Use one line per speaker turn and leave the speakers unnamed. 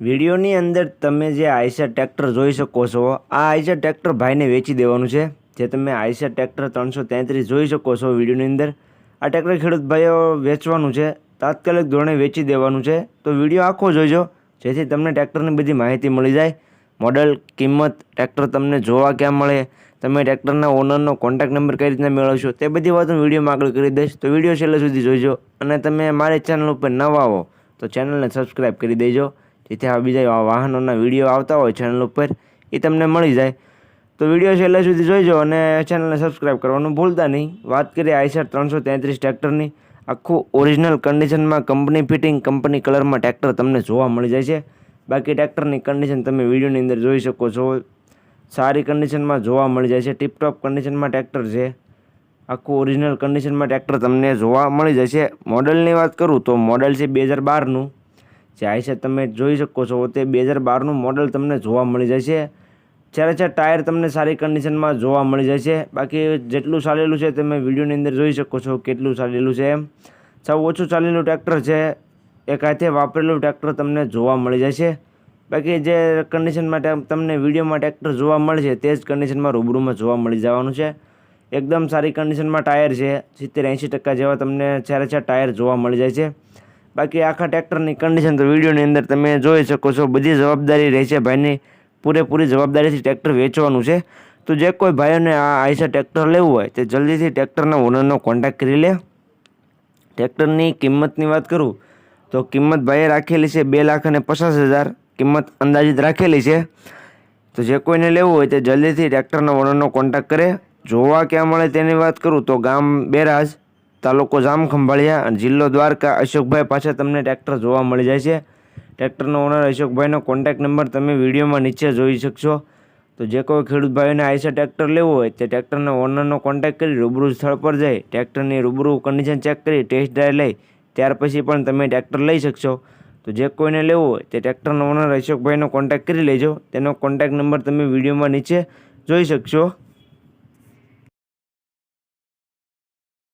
વિડીયોની અંદર તમે જે આઈસર ટ્રેક્ટર જોઈ શકો છો, આ આઈસર ટ્રેક્ટર ભાઈને વેચી દેવાનું છે. જે તમે આઈસર ટ્રેક્ટર ત્રણસો તેત્રીસ જોઈ શકો છો વિડીયોની અંદર. આ ટ્રેક્ટર ખેડૂત ભાઈઓ વેચવાનું છે, તાત્કાલિક ધોરણે વેચી દેવાનું છે. તો વીડિયો આખો જોઈજો જેથી તમને ટ્રેક્ટરની બધી માહિતી મળી જાય. મોડલ, કિંમત, ટ્રેક્ટર તમને જોવા ક્યાં મળે, તમે ટ્રેક્ટરના ઓનરનો કોન્ટેક્ટ નંબર કઈ રીતના મેળવશો, તે બધી વાત હું વિડીયોમાં આગળ કરી દઈશ. તો વીડિયો છેલ્લે સુધી જોઈજો અને તમે મારી ચેનલ ઉપર નવા હો, તો ચેનલને સબસ્ક્રાઈબ કરી દેજો. જેથી આ બીજા વાહનોના વીડિયો આવતા હોય ચેનલ ઉપર, એ તમને મળી જાય. તો વીડિયો છેલ્લે સુધી જોઈજો અને ચેનલને સબસ્ક્રાઈબ કરવાનું ભૂલતા નહીં. વાત કરીએ આઈસર ત્રણસો તેત્રીસ ટ્રેક્ટરની. આખું ઓરિજિનલ કન્ડિશનમાં કંપની ફિટિંગ કંપની કલરમાં ટ્રેક્ટર તમને જોવા મળી જાય છે. બાકી ટ્રેક્ટરની કન્ડિશન તમે વિડીયોની અંદર જોઈ શકો છો. સારી કન્ડિશનમાં જોવા મળી જાય છે. ટીપટોપ કન્ડિશનમાં ટ્રેક્ટર છે. આખું ઓરિજિનલ કન્ડિશનમાં ટ્રેક્ટર તમને જોવા મળી જશે. મોડલની વાત કરું તો મોડલ છે બે હજાર બારનું. જે આઈસર તમે જોઈ શકો છો. તે બે હજાર બારનું મોડલ તમને જોવા મળી જાય છે ચારે ચાર ટાયર તમને સારી કન્ડિશનમાં જોવા મળી છે બાકી જેટલું ચાલેલું છે તમે વિડીયોની અંદર જોઈ શકો છો કેટલું ચાલેલું છે સૌ ઓછું ચાલેલું ટ્રેક્ટર છે. એક હાથે વાપરેલું ટ્રેક્ટર તમને જોવા મળી છે બાકી જે કન્ડિશનમાં માટે તમને વિડીયોમાં ટ્રેક્ટર જોવા મળશે તે જ કન્ડિશનમાં રૂબરૂમાં જોવા મળી જવાનું છે. એકદમ સારી કન્ડિશનમાં ટાયર છે. સિત્તેર એંશી ટકા જેવા તમને ચારે છે ટાયર જોવા મળી જાય છે. બાકી આખા ટ્રેક્ટરની કન્ડિશન તો વિડીયોની અંદર તમે જોઈ શકો છો. બધી જવાબદારી રહે છે ભાઈની. પૂરેપૂરી જવાબદારીથી ટ્રેક્ટર વેચવાનું છે. તો જે કોઈ ભાઈઓને આ આઈસા ટ્રેક્ટર લેવું હોય તે જલ્દીથી ટ્રેક્ટરના ઓનરનો કોન્ટેક્ટ કરી લે. ટ્રેક્ટરની કિંમતની વાત કરું તો કિંમત ભાઈએ રાખેલી છે બે લાખ અને પચાસ હજાર. કિંમત અંદાજિત રાખેલી છે. તો જે કોઈને લેવું હોય તે જલ્દીથી ટ્રેક્ટરના ઓનરનો કોન્ટેક્ટ કરે. જોવા ક્યાં મળે તેની વાત કરું તો ગામ બેરાજ. તાલુકો જામ ખંભાળિયા અને જિલ્લો દ્વારકા. અશોકભાઈ પાછળ તમને ટ્રેક્ટર જોવા મળી જાય છે. ટ્રેક્ટરનો ઓનર અશોકભાઈનો કોન્ટેક્ટ નંબર તમે વિડીયોમાં નીચે જોઈ શકશો. તો જે કોઈ ખેડૂત ભાઈઓને આઈસર ટ્રેક્ટર લેવું હોય, તે ટ્રેક્ટરના ઓનરનો કોન્ટેક્ટ કરી રૂબરૂ સ્થળ પર જઈ, ટ્રેક્ટરની રૂબરૂ કન્ડિશન ચેક કરી ટેસ્ટ ડ્રાઈવ લઈ, ત્યાર પછી પણ તમે ટ્રેક્ટર લઈ શકશો. તો જે કોઈને લેવું હોય, તે ટ્રેક્ટરનો ઓનર અશોકભાઈનો કોન્ટેક્ટ કરી લેજો. તેનો કોન્ટેક્ટ નંબર તમે વિડીયોમાં નીચે જોઈ શકશો.